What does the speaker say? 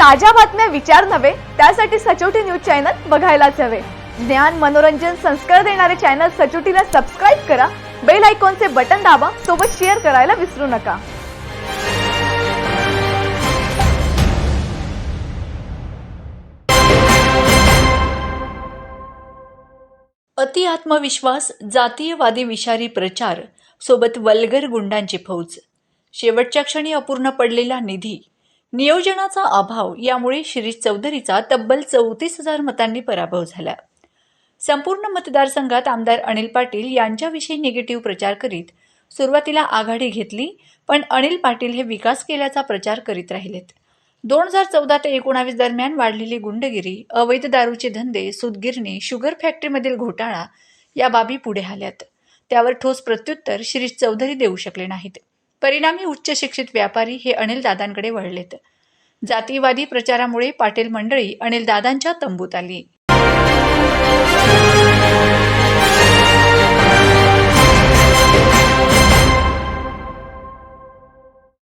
ताज्या बातम्या विचार नव्हे त्यासाठी सचोटी न्यूज चॅनल बघायलाच हवे. ज्ञान मनोरंजन संस्कार देणारे चॅनल सचोटीला सबस्क्राईब करा बेल आयकॉनचे बटन दाबा सोबत शेअर करायला विसरू नका. अति आत्मविश्वास जातीयवादी विषारी प्रचार सोबत वल्गर गुंडांची फौज. शेवटच्या क्षणी अपूर्ण पडलेला निधी नियोजनाचा अभाव यामुळे शिरीष चौधरीचा तब्बल चौतीस हजार मतांनी पराभव झाला. संपूर्ण मतदारसंघात आमदार अनिल पाटील यांच्याविषयी निगेटिव्ह प्रचार करीत सुरुवातीला आघाडी घेतली पण अनिल पाटील हे विकास केल्याचा प्रचार करीत राहिलेत. दोन हजार चौदा ते एकोणावीस दरम्यान वाढलेली गुंडगिरी अवैध दारूचे धंदे सुदगिरणी शुगर फॅक्टरीमधील घोटाळा या बाबी पुढे आल्यात. त्यावर ठोस प्रत्युत्तर शिरीष चौधरी देऊ शकले नाहीत. परिणामी उच्च शिक्षित व्यापारी हे अनिलदादांकडे वळलेत. जातीवादी प्रचारामुळे पाटील मंडळी अनिलदादांच्या तंबूत आली.